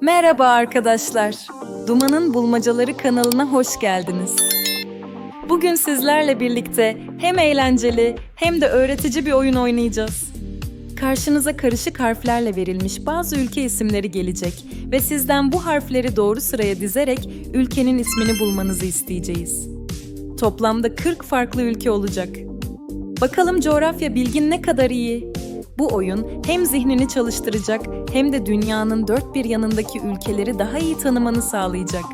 Merhaba arkadaşlar. Duman'ın Bulmacaları kanalına hoş geldiniz. Bugün sizlerle birlikte hem eğlenceli hem de öğretici bir oyun oynayacağız. Karşınıza karışık harflerle verilmiş bazı ülke isimleri gelecek ve sizden bu harfleri doğru sıraya dizerek ülkenin ismini bulmanızı isteyeceğiz. Toplamda 40 farklı ülke olacak. Bakalım coğrafya bilgin ne kadar iyi? Bu oyun hem zihnini çalıştıracak hem de dünyanın dört bir yanındaki ülkeleri daha iyi tanımanı sağlayacak.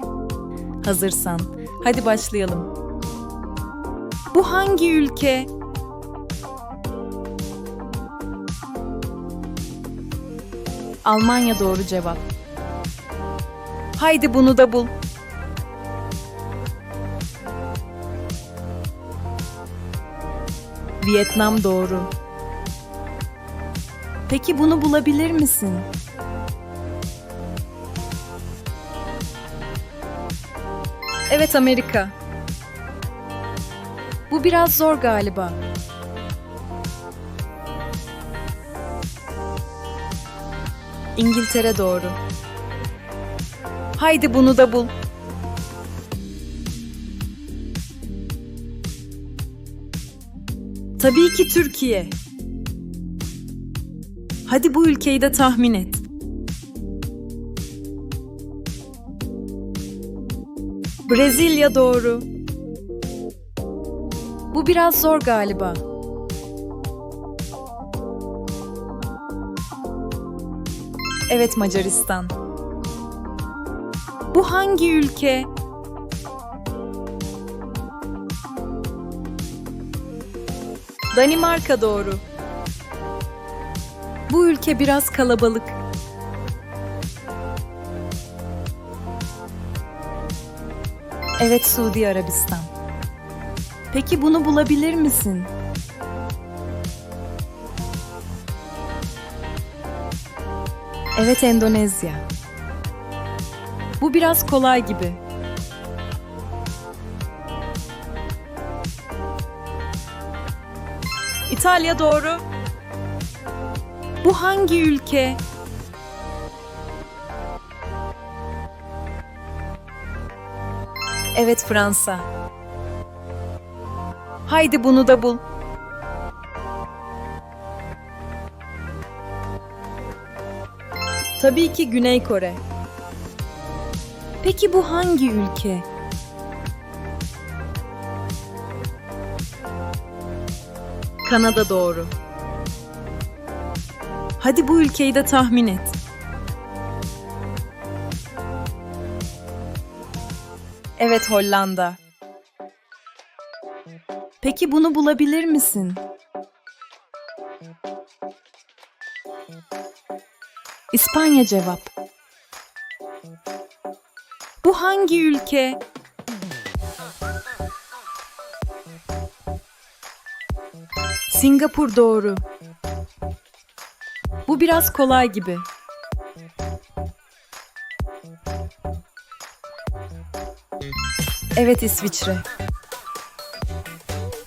Hazırsan, hadi başlayalım. Bu hangi ülke? Almanya doğru cevap. Haydi bunu da bul. Vietnam doğru. Peki bunu bulabilir misin? Evet Amerika. Bu biraz zor galiba. İngiltere doğru. Haydi bunu da bul. Tabii ki Türkiye. Hadi bu ülkeyi de tahmin et. Brezilya doğru. Bu biraz zor galiba. Evet Macaristan. Bu hangi ülke? Danimarka doğru. Bu ülke biraz kalabalık. Evet Suudi Arabistan. Peki bunu bulabilir misin? Evet Endonezya. Bu biraz kolay gibi. İtalya doğru. Bu hangi ülke? Evet Fransa. Haydi bunu da bul. Tabii ki Güney Kore. Peki bu hangi ülke? Kanada doğru. Hadi bu ülkeyi de tahmin et. Evet Hollanda. Peki bunu bulabilir misin? İspanya cevap. Bu hangi ülke? Singapur doğru. Bu biraz kolay gibi. Evet İsviçre.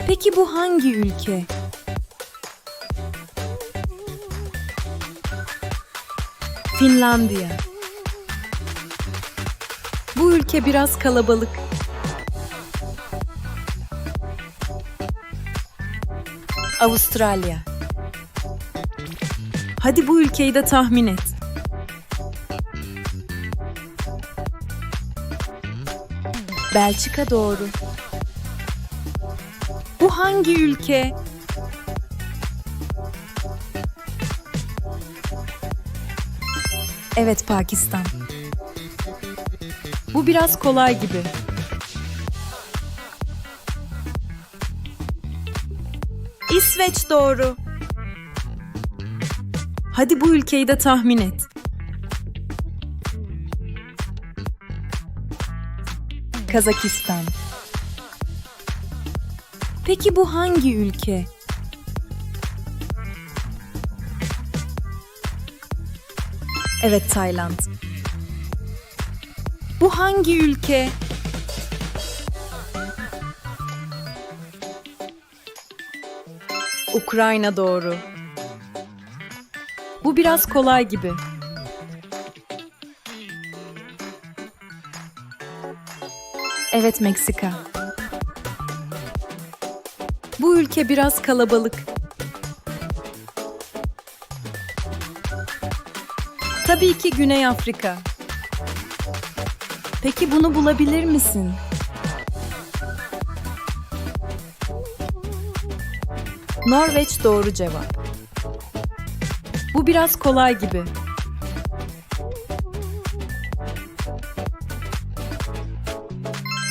Peki bu hangi ülke? Finlandiya. Bu ülke biraz kalabalık. Avustralya. Hadi bu ülkeyi de tahmin et. Belçika doğru. Bu hangi ülke? Evet Pakistan. Bu biraz kolay gibi. İsveç doğru. Hadi bu ülkeyi de tahmin et. Kazakistan. Peki bu hangi ülke? Evet Tayland. Bu hangi ülke? Ukrayna doğru. Bu biraz kolay gibi. Evet Meksika. Bu ülke biraz kalabalık. Tabii ki Güney Afrika. Peki bunu bulabilir misin? Norveç doğru cevap. Bu biraz kolay gibi.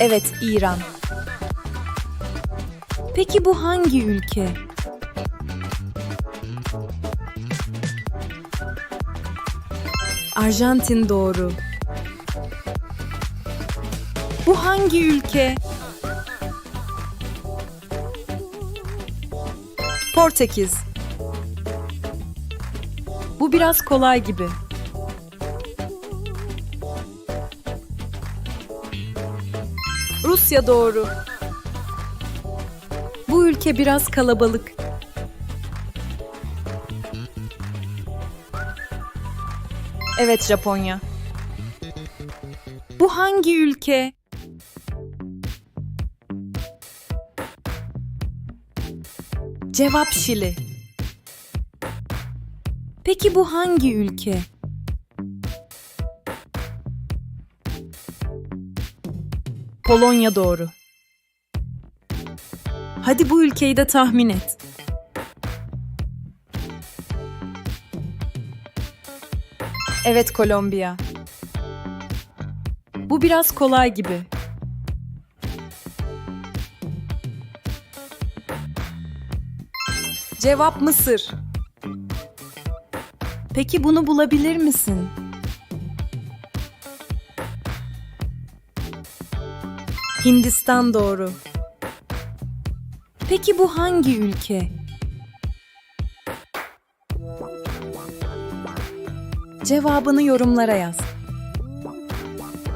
Evet, İran. Peki bu hangi ülke? Arjantin doğru. Bu hangi ülke? Portekiz. Biraz kolay gibi. Rusya doğru. Bu ülke biraz kalabalık. Evet Japonya. Bu hangi ülke? Cevap Şili. Peki bu hangi ülke? Polonya doğru. Hadi bu ülkeyi de tahmin et. Evet Kolombiya. Bu biraz kolay gibi. Cevap Mısır. Peki bunu bulabilir misin? Hindistan doğru. Peki bu hangi ülke? Cevabını yorumlara yaz.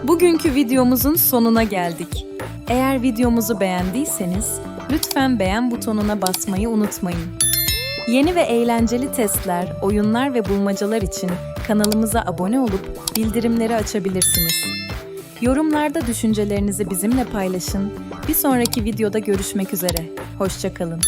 Bugünkü videomuzun sonuna geldik. Eğer videomuzu beğendiyseniz lütfen beğen butonuna basmayı unutmayın. Yeni ve eğlenceli testler, oyunlar ve bulmacalar için kanalımıza abone olup bildirimleri açabilirsiniz. Yorumlarda düşüncelerinizi bizimle paylaşın. Bir sonraki videoda görüşmek üzere. Hoşçakalın.